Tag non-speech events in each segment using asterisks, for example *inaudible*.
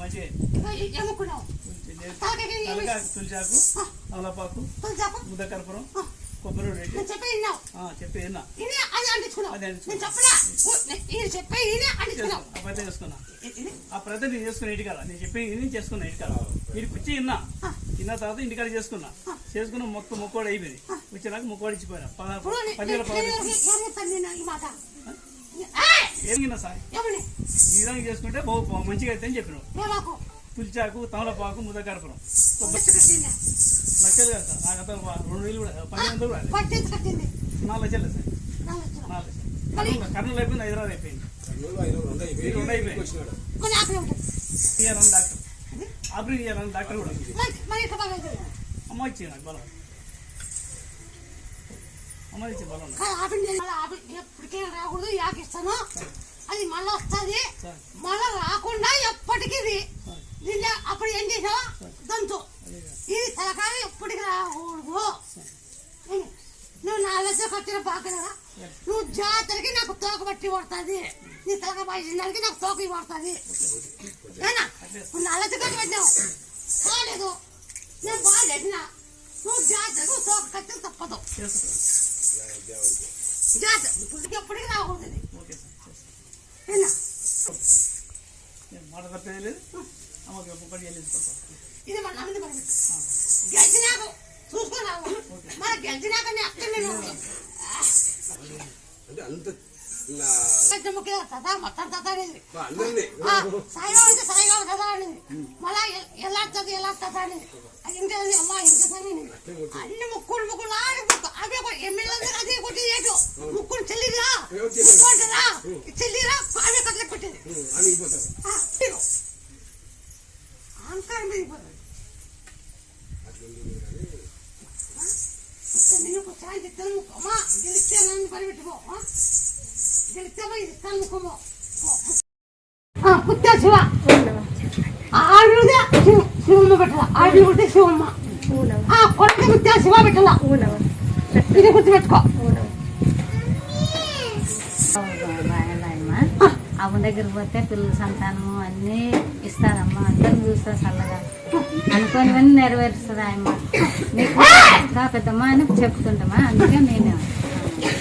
మంచిగా ముద్ద కర్పూరం కొబ్బరి నేను చెప్పి నేను ప్రయత్నం చేసుకున్నా ప్రయత్నం నేను చేసుకున్నా ఇంటికాడ నేను చెప్పి ఇది చేసుకున్నా ఇంటికాడ ఇంటికి వచ్చి విన్నా తిన్న తర్వాత ఇంటికాడ చేసుకున్నా చేసుకున్న మొత్తం ముక్కోడు అయిపోయింది వచ్చినాక ముక్కోడు ఇచ్చిపోయినా పద- ఇప్పుడు నే- పదివేల చెప్తాను నేను ఈ విధంగా చేసుకుంటే బాగు బాగు- మంచిగా అయితే అని చెప్పినావు తులిచాకు తమలపాకు ముద్ద కర్పూరం ఎత్తు కట్టిందా. లక్షలు కదా సార్. నాకు అతను రెండు వేలు కూడా వందలు కూడా నాలుగు లక్షలు సార్. నాలుగు లక్షలు. కర్నూలు అయిపోయింది హైదరాబాద్ అయిపోయింది. రెండు అయిపోయింది. డాక్టర్. ఆపరేట్ చేయాలని డాక్టర్ కూడా? అమ్మ ఇచ్చింది నాకు బలం అమ్మ ఇచ్చి బలం నాకు. కానీ ఆపిల్ చేయాలి. మళ్ళీ ఆపిల్ ఎప్పటికీ రాకూడదు యాకిస్తాను అది మళ్ళీ వస్తుంది మళ్ళా మళ్ళీ రాకుండా ఎప్పటికీ ఇది దీన్ని అప్పుడు ఏం చేసావు దంతు ఇది తలకాయ ఎప్పటికి రాకూడదు నువ్వు నా దగ్గర కట్టిన బాగా నువ్వు జాతరకి నాకు తోక పట్టి పడుతుంది నీ తలక బాధించడానికి నాకు తోక పడుతుంది నువ్వు నా కట్టి పెట్టావు కాలేదు నేను బాగా పెట్టినా నువ్వు జాతరకు తోక కట్టి తప్పదు. మాట తప్పేది లేదు అమ్మకి చెల్లించుకుంటాం ఇది మన గెలిచినాక చూసుకున్నావు మన గెలిచినాక అంటే అంత ముఖ్య తదా మొత్తం తదా అనేది సాయిబాబా అంటే సాయిబాబా తదా అనేది మళ్ళా ఎలా తది ఎలా తదా అనేది అది అది అమ్మా సరే అన్ని ముక్కులు ముక్కులు ఆడి ముక్కు అవే కొ- ఎమ్మెల్యే అదే కొట్టి ఏటో ముక్కులు చెల్లిరా ముక్కు అంటారా చెల్లిరా అవే కొట్టేది ఇదిగో. అహంకారం చెప్తాను అమ్మా గెలిస్తే నన్ను పరిపెట్టుకో ఆ? గెలిస్తే పోయి ఇస్తాను ముక్కమో పుత్త శివ ఆవిడ శివ శివమ్మ పెట్టాల ఆవిడ ఉంటే శివమ్మ ఆ కొడుకు అమ్మ దగ్గర పోతే పిల్లల సంతానము అన్నీ ఇస్తారమ్మా అందరూ చూస్తా చల్లగా అనుకోనివన్నీ నెరవేరుస్తుంది ఆయమ్మ నీకు పెద్దమ్మ అని చెప్తుంటామా అందుకే నేను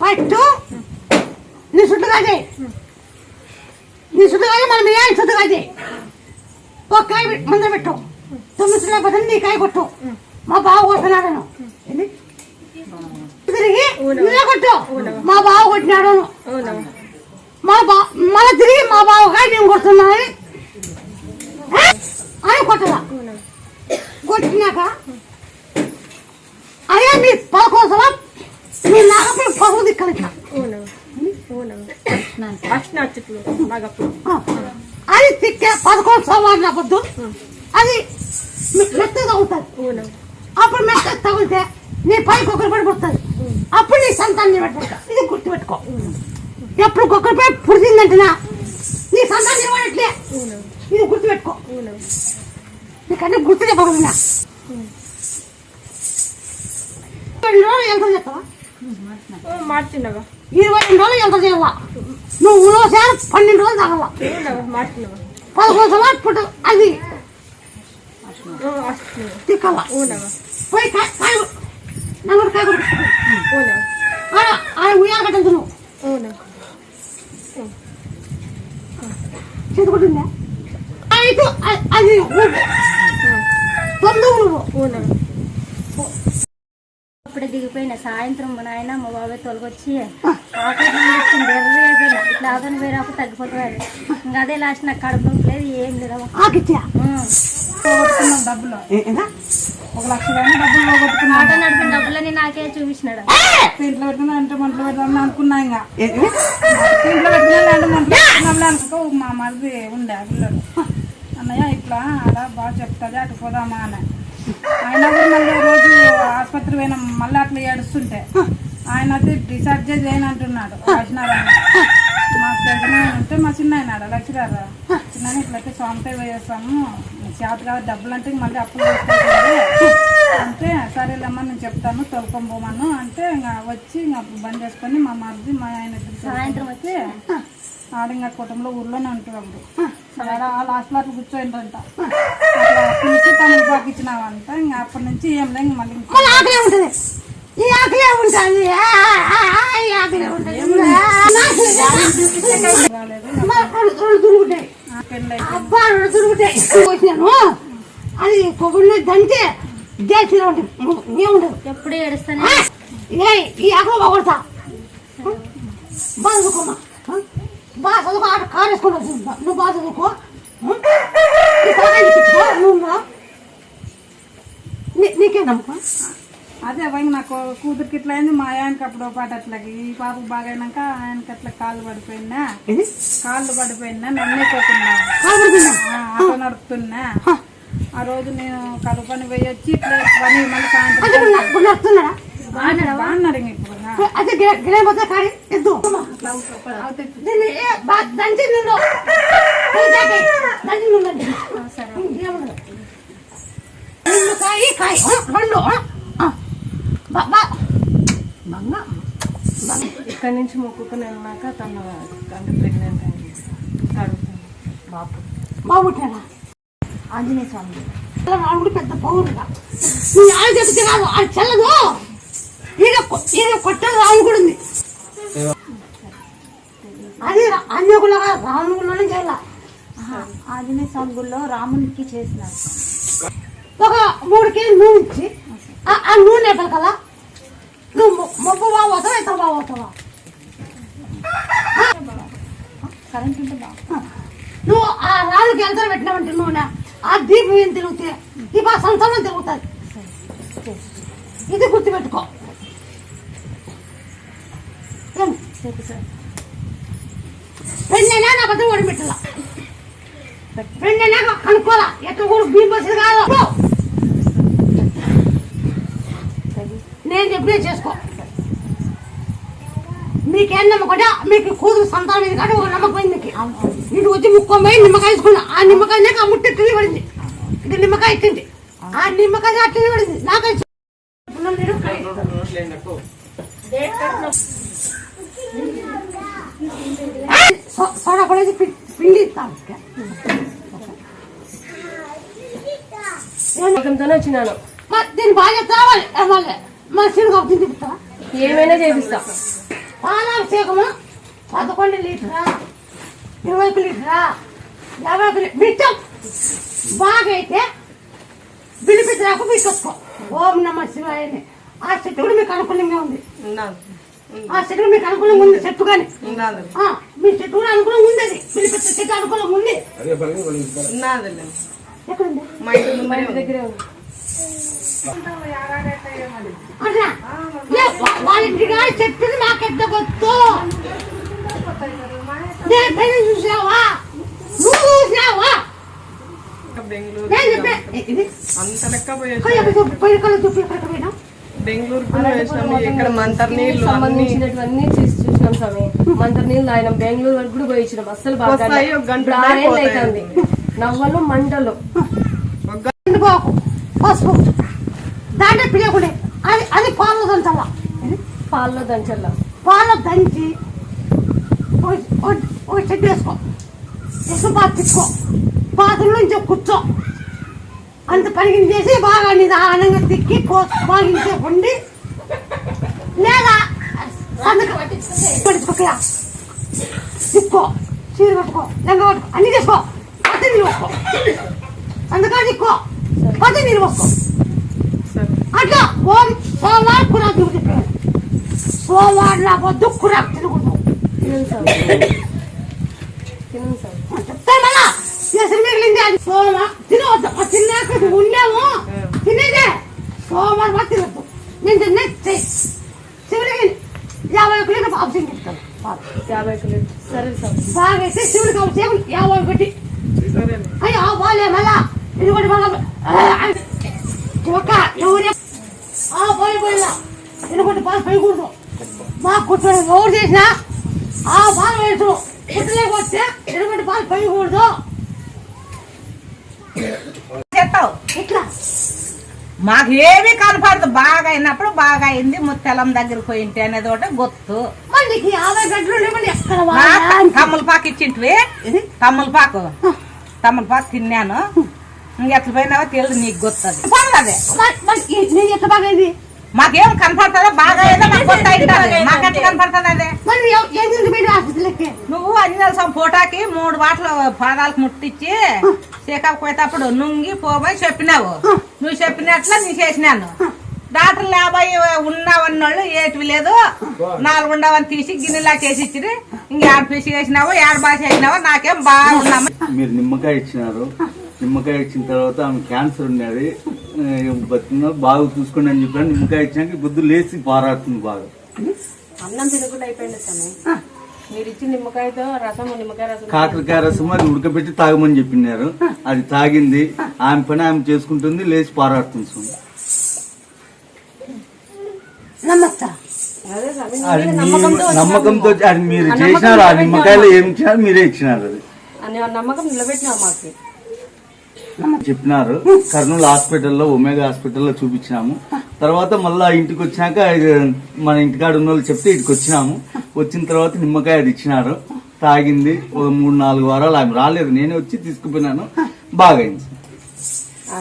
పట్టు. నీ సుట్టు నీ సుట్టు కాదు మనం ఏ సుట్టు ఒక కాయ ముందర పెట్టు. తొమ్మిది సుట్ల పదం నీ కాయ కొట్టు. మా బావ కొడుతున్నాడను. తిరిగి నువ్వే కొట్టు. మా బావ కొట్టినాడను. మా బా మళ్ళీ తిరిగి మా బావ కాయ నేను కొడుతున్నాను అని కొట్టదా కొట్టినాక అయ్యా నీ పదకొండు నాగప్పుడు అది తిక్కే పదకొండు సంవత్సరాలు అవ్వద్దు. అది మెత్తగా అవుతుంది అప్పుడు మెత్త తగిలితే నీ పైకి పడి పుడుతుంది. అప్పుడు నీ సంతాన్ని పెట్టుకుంటా ఇది గుర్తుపెట్టుకో. ఎప్పుడు ఒకరి పై పుడిచిందంటనా నీ సంతాన్ని పడట్లే ఇది గుర్తుపెట్టుకో. నీకన్నా గుర్తులే పగులున్నా వెళ్తాం చెప్పవా ಮಾಡ್ತೀನವ ఇరవై రెండు రోజులు ఎంత చేయాలా నువ్వు ఉలవసారి పన్నెండు రోజులు తగల ಹ್ಞೂ ನಾವು ಮಾಡ್ತೀನವ పదకొండు సంవత్సరాలు పుట్టు అది ಹ್ಞೂ ಅಷ್ಟು ನಾವು తిక్కల ಹ್ಞೂ ನಾವು పోయి కాయ కాయ నమ్మడు కాయ కొట్టు ಹ್ಞೂ ನಾವು ఆయన ఉయ్యాల కట్టదు నువ్వు ಹ್ಞೂ ನಾವು చేతుకుంటుందా అయితే అ- అది ఊపు. తొందర నువ్వు ಹ್ಞೂ ನಾವು అప్పుడే దిగిపోయిన సాయంత్రం మా నాయన మా బాబాయ్ తొలగొచ్చి ఆకలి వచ్చింది ఎర్ర అయిపోయినా. ఇట్లా ఆదరణ పోయినప్పుడు తగ్గిపోతుంది ఇంకా అదే లాస్ట్ నాకు కడుపు నొప్పి లేదు ఏం ఆకిచ్చా పోగొట్టుకున్నాం డబ్బులు. ఒక లక్ష డబ్బులు పోగొట్టుకున్నాం. ఆటో నడిపిన డబ్బులని నాకే చూపించినాడు. ఇంట్లో పెట్టినా అంటే మంటలు పెడదాం అనుకున్నా ఇంకా. ఇంట్లో అంటే మంటలు అనుకో మా మరిది ఉండే అన్నయ్య ఇట్లా అలా బాగా చెప్తుంది అటు పోదామా అని. ఆయన కూడా మళ్ళీ రోజు ఆసుపత్రి పోయినా. మళ్ళీ అట్లా ఏడుస్తుంటే ఆయన అయితే డిశ్చార్జ్ చేయను అంటున్నాడు మాకు తెలిసిన ఆయన ఉంటే మా చిన్న ఆయన లక్ష్మీరారా చిన్న ఇట్లయితే స్వామిపై పోయేస్తాము. చేత కాదు డబ్బులు అంటే మళ్ళీ అప్పులు చేసుకుంటుంది అంటే సరేలేమ్మా నేను చెప్తాను తొలకొని పోమను అంటే ఇంకా వచ్చి ఇంకా బంద్ చేసుకొని మా మరిది మా ఆయన సాయంత్రం వచ్చి ఆడింగ కుటుంబంలో ఊర్లోనే ఉంటారు అప్పుడు సరే వాళ్ళ హాస్పిటల్ కూర్చోయిందంట పిలిచి తనకు పాకిచ్చినావంట ఇంకా అప్పటి నుంచి ఏం లేదు మళ్ళీ మళ్ళీ ఆకలే ఉంటుంది. ఈ ఆకలే ఉంటుంది. ఆ, ఆ, ఆ, ఈ ఆకలే ఉంటుంది. పెళ్ళి అబ్బా రెండు దురుగుతాయి వచ్చినాను అది కొబ్బరిని దంచి దేశంలో ఉంటుంది. ఏముండదు ఎప్పుడు ఏడుస్తానే? ఆ, ఏ ఈ ఆకలి బాగొడతా బాగా చదువుకోమా? బాగా చదువుకో ఆట కారు వేసుకొని నువ్వు బాగా చదువుకో. నీకే నమ్మకం అదే పోయి నాకు కూతురికి ఇట్లా అయింది మా ఆయనకి అప్పుడు పాట అట్లా ఈ పాపకు బాగా అయినాక ఆయనకి అట్లా కాళ్ళు పడిపోయిందా ఇది కాళ్ళు పడిపోయిందా నన్నే పోతున్నా కాకూడదు ఆ, ఆటో నడుపుతున్నా. ఆ రోజు నేను కలుపు పని పోయి వచ్చి ఇట్లా పని మళ్ళీ సాయంత్రం ఇక్కడి నుంచి మొక్కుకుని వెళ్ళినాక తను అంటే ప్రెగ్నెంట్ అయింది బాబు. బాగుంటాడా ఆంజనేయ స్వామి. రాముడు పెద్ద పౌరుగా ఆయన చెప్తే కాదు అది చెల్లదు. ఈయన కొ- ఈయన కొట్టదు రాముడు కూడా ఉంది. అది అన్యకులగా రాముడులోనే చేయాల ఆంజనేయ స్వామి గుడిలో రామునికి చేసినారు. ఒక మూడు కేజీ నూనె ఇచ్చి ఆ- నూనె కదా నువ్వు మొబ్బు బాగా పోతావా ఇతర బాగా పోతావా కరెంట్ ఉంటే బాగా. నువ్వు ఆ రాళ్ళకి ఎంత పెట్టినావంటే నూనె ఆ దీపం ఏం తిరుగుతే దీప సంవత్సరం తిరుగుతుంది. ఇది గుర్తుపెట్టుకో. పెళ్ళైనా నా బతుకు ఓడి పెట్టాల? పెళ్ళైనా కనుక్కోవాలా? ఎట్లా కూడా బియ్యం బస్సులు కాదు. నేను చెప్పినే చేసుకో. మీకేం నమ్మకం? మీకు కూతురు సంతానం ఇది కానీ ఒక నమ్మకం ఉంది మీకు. ఇంటికి వచ్చి ముక్కో పోయి నిమ్మకాయ తీసుకున్నా. ఆ నిమ్మకాయ ఆ ముట్టి తిరిగి పడింది. ఇది నిమ్మకాయ ఇచ్చింది ఆ నిమ్మకాయ అట్లా పడింది. నాకై సోడా పి- పిండి ఇస్తాను వచ్చినాను. దీన్ని బాగా తావాలి మళ్ళీ మన సిరుగు చెప్తా ఏమైనా చేపిస్తా. పాలాభిషేకము పదకొండు లీటరా ఇరవై ఒక లీటరా యాభై ఒక లీటర్ బిట్టం బాగా అయితే బిలిపిద్దరాకు బిట్టొచ్చుకో ఓం నమ శివాయని. ఆ చెట్టు కూడా మీకు అనుకూలంగా ఉంది? ఆ చెట్టు మీకు అనుకూలంగా ఉంది చెట్టు కానీ ఆ, మీ చెట్టు కూడా అనుకూలంగా ఉంది అది బిలిపిత్త చెట్టు అనుకూలంగా ఉంది అదే పని వాళ్ళు ఇంకా ఎక్కడుంది మా ఇంటి దగ్గరే ఉంది అట్లా ఏ, వా- వాళ్ళ ఇంటి కాడ చెట్టుది మాకెట్ట గొత్తు చూసావా నువ్వు చూసావా బెంగళూరు అంత లెక్క పోయి కయ్య చూపి పై కళ్ళు చూపి ఎక్కడికి పోయినా బెంగళూరు కూడా వేసినాము ఇక్కడ మంతర్ నీళ్ళు సంబంధించినటువన్నీ చూసి చూసినాం స్వామి. మంతర్ నీళ్ళు ఆయన బెంగళూరు వరకు కూడా పోయి ఇచ్చినాం అస్సలు బాగా. అవుతుంది నవ్వలు మంటలు. పసుపు. దాంట్లో పిల్లకుండే అది అది పాలలో దంచాలా పాల్లో దంచల్లా. పాలలో దంచి చెట్టు వేసుకో. బాగా తిప్పుకో. బాత్రూమ్ నుంచి కూర్చో. అంత పరిగించేసి బాగా నిదానంగా తిక్కి బాగించే ఉండి లేదా పట్టుకోకరా తిప్పుకో చీర కట్టుకో లంగ కట్టుకో అన్ని చేసుకో. పత్తి నీళ్ళు సంతకాలు తిక్కో పత్తి నీళ్ళు పోసుకో. అట్లా ఓం సోమవారం కురా తిరుగుతుంది సోమవారం నా పొద్దు కురా తిరుగుతాం తినండి స్వామి తినండి స్వామి చెప్తాను మళ్ళా. మిగిలింది అది. సోమ తినవద్దు ఆ తిన్నాక ఇది ఉన్నాము. తినేదే. సోమవారం తినద్దు నేను తిన్నే శివుడికి యాభై ఒక లీటర్ అభిషేకం చెప్తాను యాభై కిలో సరే స్వామి బాగా అయితే శివుడికి అభిషేకం యాభై ఒకటి అయ్యో పోలే మళ్ళా. ఇది కూడా మళ్ళా ఒక ఎవరే? ఆ పోయి పోయిలా ఎందుకంటే బాగా పోయకూడదు. మా కుట్ర ఎవరు చేసినా ఆ బాగా వేసు కుట్టలేక వస్తే ఎందుకంటే బాగా పోయకూడదు. చెప్తావు ఇట్లా. మాకు ఏమీ కనపడదు. బాగా అయినప్పుడు బాగా అయింది. ముత్తెలం దగ్గరికి పోయింటి అనేది ఒకటి గుర్తు? తమ్మలపాకు ఇచ్చింటివి. తమ్మలపాకు తమ్మలపాకు తిన్నాను. ఇంకెట్ల పోయినావో తెలియదు నీకు గుర్తుంది పర్వాలే మాకేం కనపడుతుందో బాగా అయిందో మాకు ఎట్లా కనపడుతుంది అదే. నువ్వు అంజనల్సం పూటకి మూడు బాటలు పాదాలకు ముట్టించి చీకాకు పోయేటప్పుడు నుంగి పోబోయి చెప్పినావు. నువ్వు చెప్పినట్ల నీ చేసినాను. డాక్టర్ యాభై ఉన్నావన్నోళ్ళు ఏటివి లేదు. నాలుగు ఉండవని తీసి గిన్నెలా చేసి ఇచ్చిరి ఇంకేడ పిసి వేసినావు ఏడ బాగా చేసినావు నాకేం బాగున్నాము మీరు నిమ్మకాయ ఇచ్చినారు. నిమ్మకాయ ఇచ్చిన తర్వాత ఆమె క్యాన్సర్ ఉన్నది. ఆ, బతికినా బాగా చూసుకోండి అని చెప్పాను. నిమ్మకాయ ఇచ్చినాక బుద్ధి లేచి పారాడుతుంది బాగా. అన్నం తినకుండా అయిపోయింది స్వామి. మీరు ఇచ్చిన నిమ్మకాయతో రసం నిమ్మకాయ రసం కాకరకాయ రసం అది ఉడకబెట్టి తాగమని చెప్పినారు. అది తాగింది. ఆమె పని ఆమె చేసుకుంటుంది లేచి పారాడుతుంది స్వామి. అదే నమ్మకంతో అది మీరు చేసినారు ఆ నిమ్మకాయలు ఏమి ఇచ్చినారు మీరే ఇచ్చినారు అది. నమ్మకం నిలబెట్టినావు మాకు. చెప్పినారు. *laughs* కర్నూలు హాస్పిటల్లో ఒమేగా హాస్పిటల్లో చూపించినాము. *laughs* తర్వాత మళ్ళా ఇంటికి వచ్చినాక ఇది మన ఇంటికాడ ఉన్న వాళ్ళు చెప్తే ఇటుకి వచ్చినాము. వచ్చిన తర్వాత నిమ్మకాయ అది ఇచ్చినారు. తాగింది. ఒక మూడు నాలుగు వారాలు ఆమె రాలేదు. నేనే వచ్చి తీసుకుపోయినాను. *laughs* బాగైంది.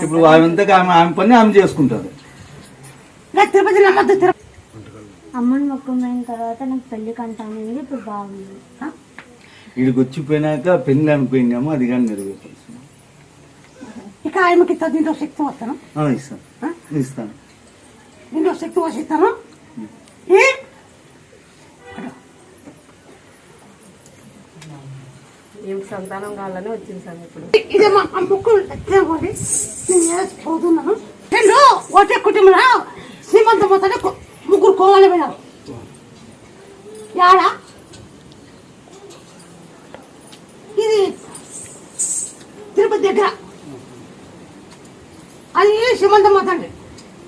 ఇప్పుడు ఆమె అంతగా ఆమె ఆమె పని ఆమె చేసుకుంటారు అమ్మని మొక్కుపోయిన తర్వాత నాకు పెళ్ళి కంటామైంది ఇప్పుడు బాగుంది. ఇక్కడికి వచ్చిపోయినాక పెళ్ళి అనుకున్నాము అది కానీ నెరవేరుతుంది ఇక ఆయనకి ఇస్తా దీంట్లో శక్తి వస్తాను ఇస్తాను ఇస్తాను దీంట్లో శక్తి వసిస్తాను ఏ ఏం సంతానం కావాలని వచ్చింది స్వామి ఇప్పుడు ఇదే మా ఆ ముక్కులు ఎత్తుకోండి నేను వేసిపోతున్నాను రెండు ఒకే కుటుంబంలో శ్రీమంతం మొత్తాన్ని ముగ్గురు కోవాలి పోయినారు యాడా ఇది తిరుపతి దగ్గర అది శ్రీమంతం మొత్తండి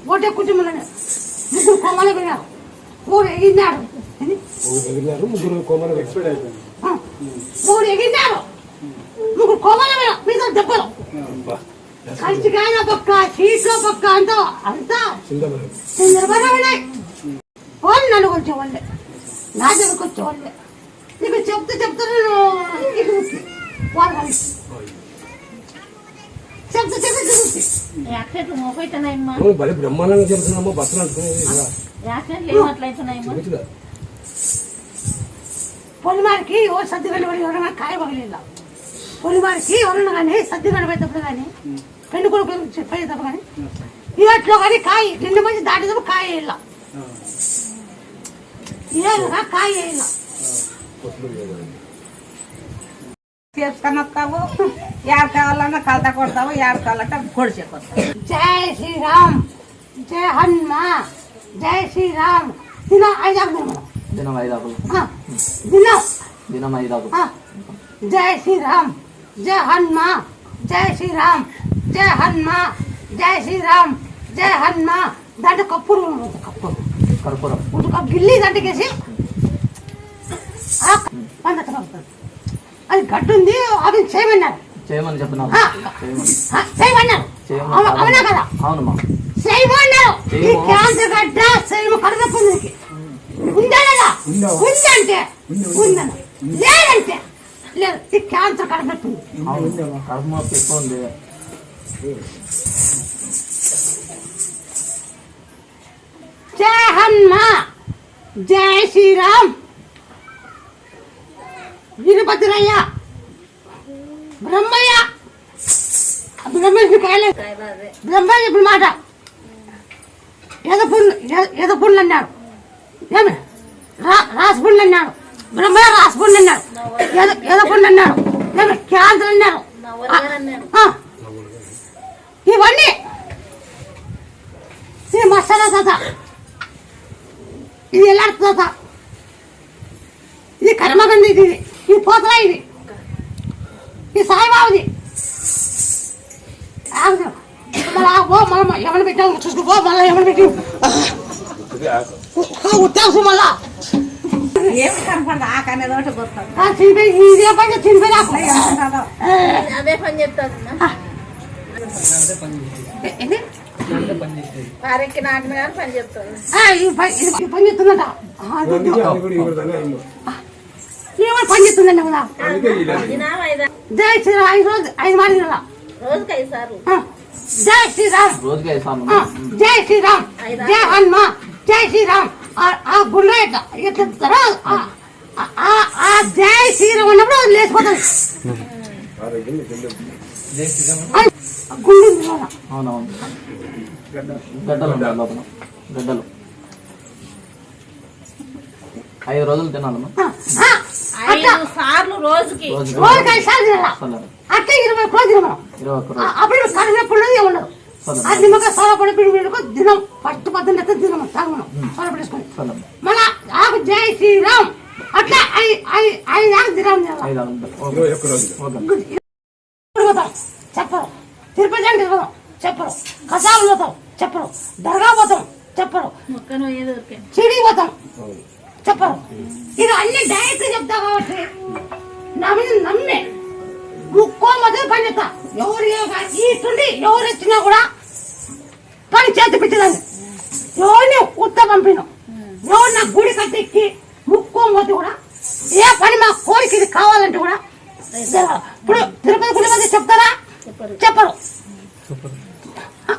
ఒకే కుటుంబంలోనే. ముగ్గురు కోమాలి మూడు ఎగిరినారు? ఆ, మూడు ఎగిరినారు. ముగ్గురు కోమాలి పోయినారు మీద దెబ్బలు కంచికాయన పక్క సీట్లో పక్క అంతా అంతా చంద్రబాబు వాళ్ళు నన్ను వచ్చేవాళ్ళే నా దగ్గరకు వచ్చేవాళ్ళే నీకు చెప్తే చెప్తే నేను. వాళ్ళు మోపైతున్నాయమ్మా భలే బ్రహ్మాండంగా చెప్తున్నామో బస్సులు యాక్సిడెంట్లు ఏమట్లయితున్నాయమ్మా పొలిమారికి ఓ సర్ది కనబడి ఎవరైనా కాయ పగలిಲ್ಲ పొలిమారికి ఎవరైనా కానీ సర్ది కనబడేటప్పుడు కానీ పెళ్ళి కొడుకులు చెప్పేటప్పుడు కానీ ఇవట్లో కానీ కాయ రెండు మంది దాటేటప్పుడు కాయ వేయాల? ఏలుగా కాయ వేయాల? చేసుకొని వస్తావు యాడ కావాలన్నా కలత కొడతావు యాడ కావాలంటే కొడిచేకొస్తావు జై శ్రీరామ్ జై హనుమా జై శ్రీరామ్ దిన ఐదాకు మనం దినం ఐదాకులు దిన దినం ఐదాకులు ఆ, జై శ్రీరామ్ జై హనుమా జై శ్రీరామ్ జై హనుమా జై శ్రీరామ్ జై హనుమా దాంట్లో కప్పులు ఉంటుంది, కప్పులు కర్పూరం ఒక గిల్లి దాంట్లోకేసి ఆ పంద కలుపుతుంది. అది గడ్డు ఉంది అవి చేయమన్నారు. చేయమని ఆ, చేయమన్నారు. చేయమని అవ- అవునా కదా? అవునమ్మా చేయమన్నారు. ఈ. క్యాన్సర్ గడ్డ కడగప్పు నీకు. ఉందా లేదా? ఉందంటే. ఉందన్న లేదంటే. లేదు ఈ క్యాన్సర్ ఎక్కువ ఉంది. జై హనుమా. జై శ్రీరామ్. వీరభద్రయ్య! బ్రహ్మయ్య! బ్రహ్మయ్య కాయలే బ్రహ్మయ్య ఇప్పుడు మాట. ఎదపుండు ఎదపుండు అన్నాడు ఏమి? రా రాసుపుండు అన్నాడు బ్రహ్మయ్య రాసుపుండు అన్నాడు ఎద ఎదపుండు అన్నాడు ఏమి? క్యాన్సర్ అన్నారు ఇవన్నీ. శ్రీ మసాలా తాత ఇది ఎలా తాత ఇది కర్మగంది ఇది. ఇది పోతలా ఇది. ఇది సాయిబాబుది. ఎవరిని పెట్టాము చూసుకోపో మళ్ళీ ఎవరిని పెట్టి ఉత్తాసు మళ్ళా ఏమి కనపడదు ఆ కనేది ఒకటి గుర్తుంది ఆ చినిపోయి ఇదే పని నాకు అదే పని చెప్తాను? వారికి నాటిన పని చెప్తాను ఆ, ఈ పని ఇది ఏమో పని చేస్తుందండి కదా. జై శ్రీరామ్ ఐదు రోజు ఐదు తినాలా? ఆ, జై శ్రీరామ్. జై శ్రీరామ్. జై హనుమ. జై శ్రీరామ్. ఆ- గుళ్ళో ఎట్లా చెప్తారో? ఆ- ఆ- ఆ జై శ్రీరామ్ అన్నప్పుడు లేచిపోతుంది. గుండు. అవునవును. గడ్డలు లోపల. గడ్డలు. ఐదు రోజులు తినాలమ్మా. ఐదు సార్లు రోజుకి. రోజుకి ఐదు సార్లు తినాలా. సరే అట్లా ఇరవై ఒక్క రోజు తినమను. ఇరవై ఒక్క ఆ, రోజు అప్పుడు కరివేపుడు ఉండదు సరే అది నిమ్మకాయ సోలపడి పిడి పిడుకో దినం ఫస్ట్ పద్దెనిమిది అయితే దినం తాగమను. సోలపడి వేసుకొని. సరే మళ్ళా ఆకు జై శ్రీరామ్. అట్లా ఐ ఐ ఐదు ఆకు దినం పోతాం చెప్పరు. తిరుపతి అంటే పోతాం చెప్పరు. కసాలు పోతాం. చెప్పరు. దర్గా పోతాం. చెప్పరు. మొక్కను ఏదో ఊరికే. సిడి పోతాం. చెప్పరు ఇది అన్ని డైరెక్ట్ చెప్తా కాబట్టి నా మీద నమ్మే. ముక్కో మొదలు పని చెప్తా. ఎవరు ఏ- ఈ తుండి ఎవరు వచ్చినా కూడా పని చేతి పెట్టిందని ఎవరిని ఉత్త పంపిన. ఎవరు నా గుడి కట్టెక్కి ముక్కో మొదలు కూడా ఏ పని మా కోరిక ఇది కావాలంటే కూడా. ఇప్పుడు తిరుపతి గుడి మీద చెప్తారా? చెప్పరు.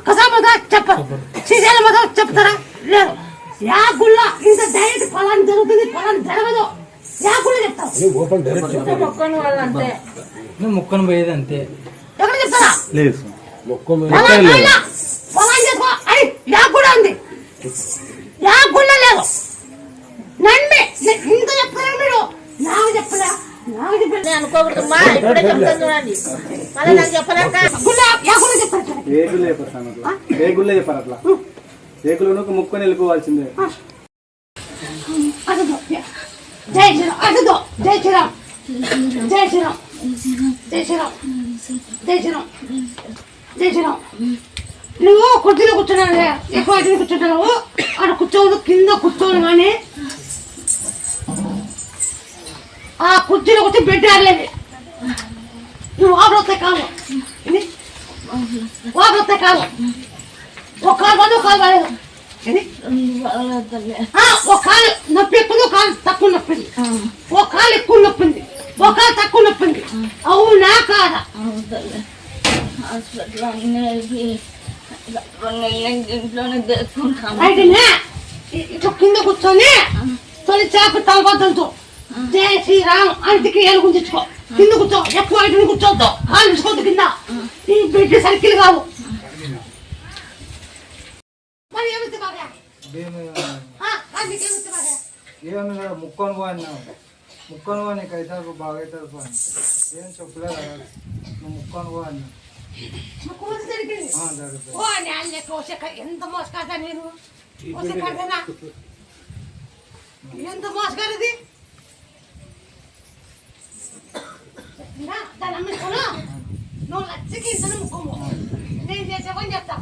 కసామదా చెప్పరు. శ్రీశైలం మీద చెప్తారా? లేదు. యా గుళ్ళ ఇంత డైరెక్ట్ ఫలాన్ని జరుగుతుంది ఫలాన్ని జరగదు యా గుళ్ళ చెప్తారు మొక్కను వాళ్ళు అంతే ముక్కను పోయేది అంతే. ఎక్కడ చెప్తారా లేదు. ఫలానా చేసుకో. అని యా గుళ్ళ ఉంది. యా గుళ్ళ లేదు నన్ను ఇంత చెప్తారా మీరు. నాకు చెప్పలే. నాకు చెప్పలే. నేను అనుకోకూడదు. మా ఇప్పుడే చెప్తాను చూడండి. మళ్ళీ నాకు చెప్పలేక. గుళ్ళ యా గుళ్ళ చెప్తారు. రేగులే చెప్పారు అట్లా చెప్పారు అట్లా. రేగులను ముక్కని వెళ్ళిపోవాల్సిందే అటుదో జై శ్రీరామ్ అటుదో జై శ్రీరామ్. జై శ్రీరామ్ జై శ్రీరామ్ జై శ్రీరామ్ జై శ్రీరామ్. నువ్వు కుర్చీలో కూర్చున్నావు ఎక్కువ అటు కూర్చుంటున్నావు. అక్కడ కూర్చోవద్దు కింద కూర్చోను కానీ ఆ కుర్చీలో కూర్చొని బెడ్ ఆడలేదు నువ్వు వాపరొస్తే కాదు. ఇది వాపరొస్తే కాలు నొప్పి ఎక్కువ కాలు తక్కువ నొప్పి ఉంది. ఒక కాలు ఎక్కువ నొప్పి ఉంది ఒక కాలు తక్కువ నొప్పి ఉంది అవునా కాదా హాస్పిటల్ ఇంట్లోనే ఇట్లా కింద కూర్చొని తొలి చాకు తలబద్దలతో జై శ్రీరామ్ అంటికి ఏలు గుంజించుకో కింద కూర్చో ఎక్కువ ఇటు కూర్చోద్దు కాలు కింద ఈ బిడ్డ సర్కిల్ కావు మరి ఏమిస్తే బాగా ఆ, అందుకే ఏమిస్తే బాగా ఏమన్నా కదా ముక్కను పోయినావు ముక్కను పో నీకు అయితే బాగా అవుతుంది పోయి ఏం చెప్పలేదు నువ్వు ముక్కను పోయినా ఎంత మోసకాదా నేను ఎంత మోసగారు ఇది నువ్వు లచ్చకి ఇంత ముక్కము. నేను చేసే పని చెప్తా.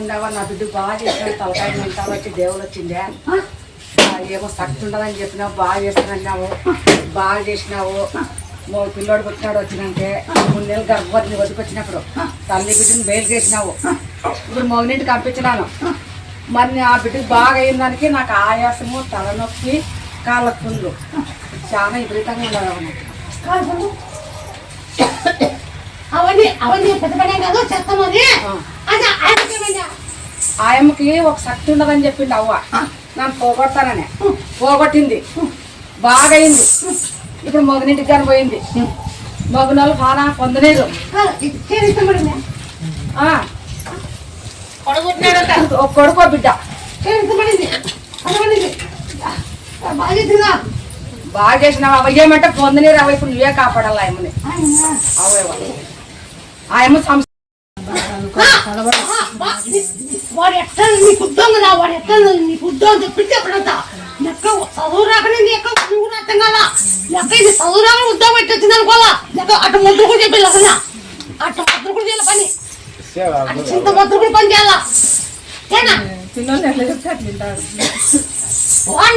ఉండవా నా బిడ్డ బాగా చేసిన తలకాయ వచ్చి దేవుడు వచ్చిందే. ఏమో శక్తి ఉండదని చెప్పినావు బాగా చేస్తున్నావు బాగా చేసినావు. మో పిల్లోడు పుట్టినాడు వచ్చినంటే మూడు నెలలు గర్భవతిని వదిలిపెట్టినప్పుడు తల్లి బిడ్డని బయలు చేసినావు. ఇప్పుడు మౌనింటికి పంపించినాను మరి ఆ బిడ్డకి బాగా అయిన దానికి నాకు ఆయాసము తలనొప్పి కాళ్ళ పుండ్లు. చాలా విపరీతంగా కాదు అవన్నీ అవన్నీ పెద్ద పనే కాదు చెత్తమని ఆయమ్మకి ఒక శక్తి ఉండదని చెప్పింది అవ్వ. నన్ను పోగొడతాననే. పోగొట్టింది. బాగా అయింది ఇప్పుడు మగనింటికి కానీ పోయింది. మగనోళ్ళు ఫానా పొందలేదు. ఒక కొడుకో బిడ్డ. బాగా బాగా చేసినావు అవ ఏమంటే పొందనీరు అవ ఇప్పుడు నువ్వే కాపాడాలి ఆయమ్మని. అవయవ ఆయమ్మ ఎట్లా నీకు ఉద్యోగం రా వాడు ఎట్లా నీకు ఉద్యోగం చెప్పింది ఎప్పుడంతా లెక్క చదువు రాకనే లెక్క నువ్వు కూడా అర్థం కాదా. లెక్క ఇది చదువు రాకనే ఉద్యోగం పెట్టొచ్చింది అనుకోవాలా? లెక్క అటు ముద్దు కూడా చెప్పి లెక్కన అటు ముద్దు కూడా చేయాలి పని. చింత మొత్తం కూడా పని చేయాలా? ఏనా?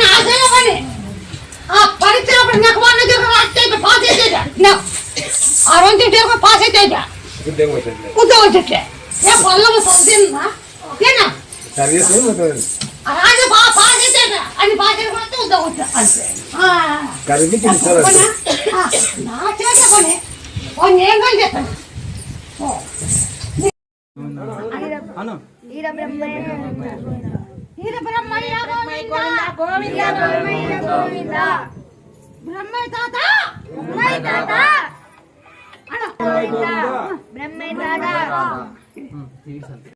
ఆశయ పని. ఆ పరీక్షలో నాకు వాడిని దగ్గర రాస్తే పాస్ అయితే ఆ రోజు పాస్ అయితే ఉద్యోగం వచ్చే? ఏ పొలం సొంతిందా ఏనా? గోవింద బ్రహ్మయ్య తాత బ్రహ్మే దాదా